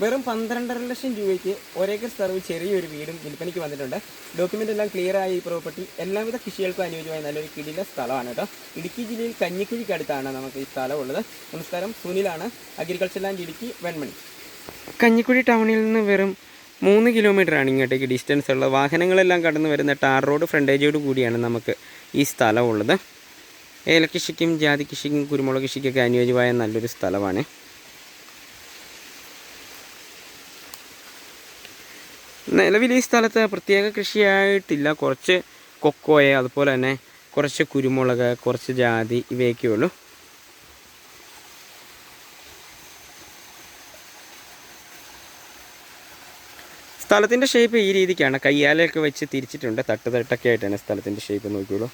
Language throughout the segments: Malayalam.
വെറും പന്ത്രണ്ടര ലക്ഷം രൂപയ്ക്ക് ഒരേക്കർ സ്ഥലവ് ചെറിയൊരു വീടും വിൽപ്പനയ്ക്ക് വന്നിട്ടുണ്ട്. ഡോക്യുമെന്റ് എല്ലാം ക്ലിയർ ആയി ഈ പ്രോപ്പർട്ടി എല്ലാവിധ കൃഷികൾക്കും അനുയോജ്യമായ നല്ലൊരു കിടില സ്ഥലമാണ് കേട്ടോ. ഇടുക്കി ജില്ലയിൽ കഞ്ഞിക്കുഴിക്ക് അടുത്താണ് നമുക്ക് ഈ സ്ഥലമുള്ളത്. നമസ്കാരം സുനിലാണ് അഗ്രികൾച്ചർ ലാൻഡ് ഇടുക്കി വെൺമണി. കഞ്ഞിക്കുഴി ടൗണിൽ നിന്ന് വെറും മൂന്ന് കിലോമീറ്റർ ആണ് ഇങ്ങോട്ടേക്ക് ഡിസ്റ്റൻസ് ഉള്ളത്. വാഹനങ്ങളെല്ലാം കടന്നു വരുന്ന ടാർ റോഡ് ഫ്രണ്ടേജോട് കൂടിയാണ് നമുക്ക് ഈ സ്ഥലമുള്ളത്. ഏലകൃഷിക്കും ജാതി കൃഷിക്കും കുരുമുളക് കൃഷിക്കൊക്കെ അനുയോജ്യമായ നല്ലൊരു സ്ഥലമാണ്. നിലവിൽ ഈ സ്ഥലത്ത് പ്രത്യേക കൃഷിയായിട്ടില്ല. കുറച്ച് കൊക്കോയെ അതുപോലെ തന്നെ കുറച്ച് കുരുമുളക് കുറച്ച് ജാതി ഇവയൊക്കെ ഉള്ളൂ. സ്ഥലത്തിന്റെ ഷേപ്പ് ഈ രീതിക്കാണ്. കയ്യാലയൊക്കെ വെച്ച് തിരിച്ചിട്ടുണ്ട്. തട്ട് തട്ടൊക്കെ ആയിട്ടാണ് സ്ഥലത്തിന്റെ ഷേപ്പ് നോക്കിയുള്ളൂ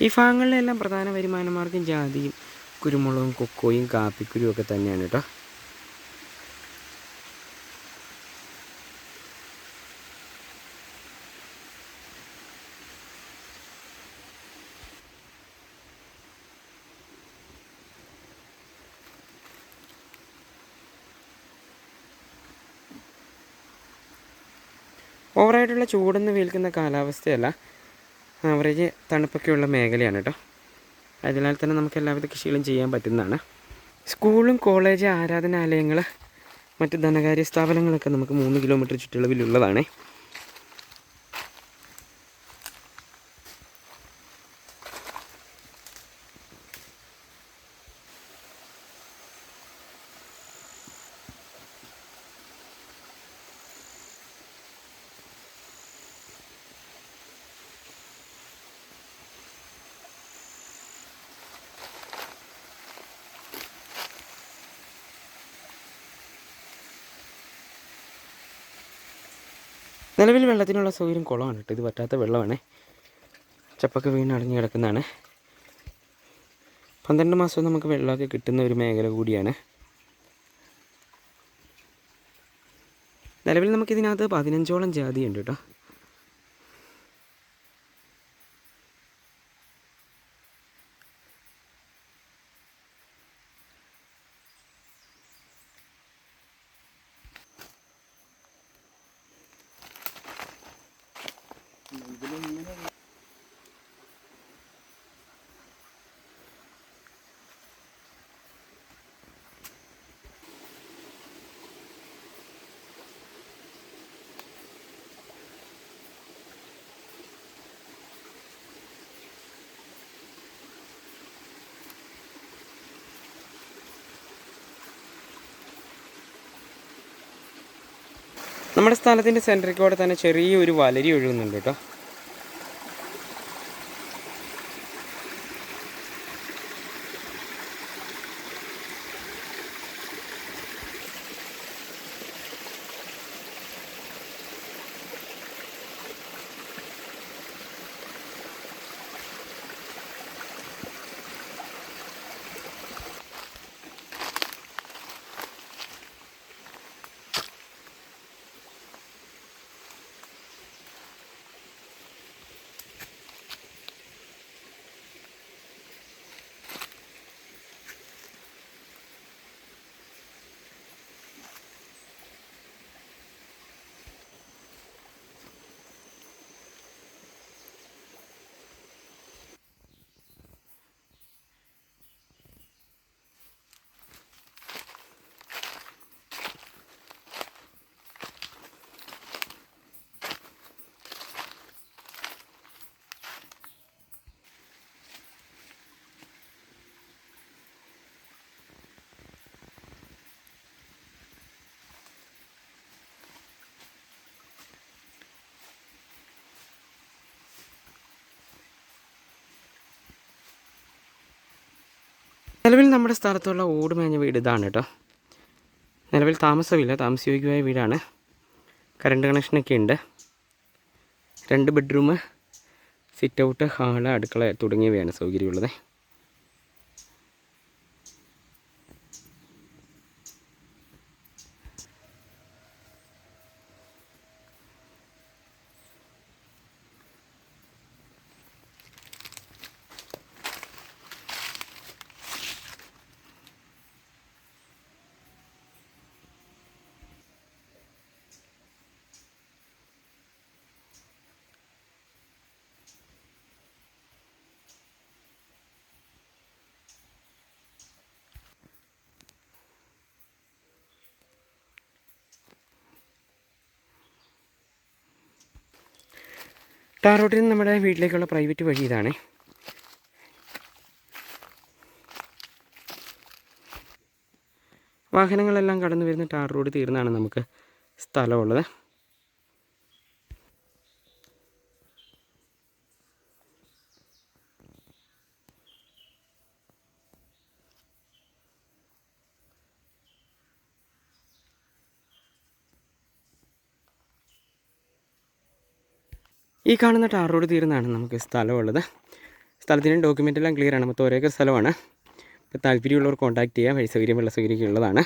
ഈ ഭാഗങ്ങളിലെല്ലാം പ്രധാന വരുമാന മാർഗം ജാതിയും കുരുമുളകും കൊക്കോയും കാപ്പിക്കുരും ഒക്കെ തന്നെയാണ് കേട്ടോ ഓവറായിട്ടുള്ള ചൂടെന്ന് വേൽക്കുന്ന കാലാവസ്ഥയല്ല. ആവറേജ് തണുപ്പൊക്കെയുള്ള മേഖലയാണ് കേട്ടോ അതിനാൽ തന്നെ നമുക്ക് എല്ലാവിധ കൃഷികളും ചെയ്യാൻ പറ്റുന്നതാണ്. സ്കൂളും കോളേജ് ആരാധനാലയങ്ങൾ മറ്റ് ധനകാര്യ സ്ഥാപനങ്ങളൊക്കെ നമുക്ക് മൂന്ന് കിലോമീറ്റർ ചുറ്റളവിലുള്ളതാണ്. നിലവിൽ വെള്ളത്തിനുള്ള സൗകര്യം കുളമാണ് കേട്ടോ. ഇത് പറ്റാത്ത വെള്ളമാണ്. ചപ്പൊക്കെ വീണ് അടഞ്ഞു കിടക്കുന്നതാണ്. പന്ത്രണ്ട് മാസം നമുക്ക് വെള്ളമൊക്കെ കിട്ടുന്ന ഒരു മേഖല കൂടിയാണ്. നിലവിൽ നമുക്കിതിനകത്ത് പതിനഞ്ചോളം ജാതി ഉണ്ട് കേട്ടോ. നമ്മുടെ സ്ഥലത്തിന്റെ സെന്ററിൽ കൂടെ തന്നെ ചെറിയൊരു വലരി ഒഴുകുന്നുണ്ട് കേട്ടോ. നിലവിൽ നമ്മുടെ സ്ഥലത്തുള്ള ഓട് മേഞ്ഞ വീട് ഇതാണ് കേട്ടോ. നിലവിൽ താമസമില്ല താമസയോഗ്യമായ വീടാണ്. കറണ്ട് കണക്ഷനൊക്കെ ഉണ്ട്. രണ്ട് ബെഡ്റൂം സിറ്റ് ഔട്ട് ഹാൾ അടുക്കള തുടങ്ങിയവയാണ് സൗകര്യമുള്ളത്. ടാർ റോഡിൽ നിന്ന് നമ്മുടെ വീട്ടിലേക്കുള്ള പ്രൈവറ്റ് വഴി ഇതാണ്. വാഹനങ്ങളെല്ലാം കടന്നു വരുന്ന ടാർ റോഡ് തീർന്നാണ് നമുക്ക് സ്ഥലമുള്ളത്. ഈ കാണുന്ന ടാർ റോഡ് തീർന്നാണ് നമുക്ക് സ്ഥലമുള്ളത്. സ്ഥലത്തിന്റെ ഡോക്യുമെന്റ് എല്ലാം ക്ലിയർ ആണ്. മൊത്തം ഒരേക്കർ സ്ഥലമാണ്. ഇപ്പോൾ താല്പര്യമുള്ളവർ കോൺടാക്ട് ചെയ്യാം. വഴി സൗകര്യം വെള്ള സൗകര്യമൊക്കെ ഉള്ളതാണ്.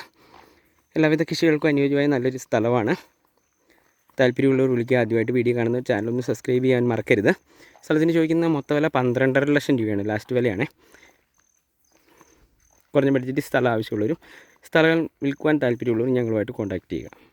എല്ലാവിധ കൃഷികൾക്കും അനുയോജ്യമായ നല്ലൊരു സ്ഥലമാണ്. താല്പര്യമുള്ളവർ വിളിക്കുക. ആദ്യമായിട്ട് വീഡിയോ കാണുന്ന ചാനൽ ഒന്ന് സബ്സ്ക്രൈബ് ചെയ്യാൻ മറക്കരുത്. സ്ഥലത്തിന് ചോദിക്കുന്ന മൊത്തം വില പന്ത്രണ്ടര ലക്ഷം രൂപയാണ്. ലാസ്റ്റ് വിലയാണ്. കുറഞ്ഞ ബഡ്ജറ്റ് സ്ഥലം ആവശ്യമുള്ളവരും സ്ഥലം വിൽക്കുവാൻ താല്പര്യമുള്ളവരും ഞങ്ങളുമായിട്ട് കോൺടാക്ട് ചെയ്യുക.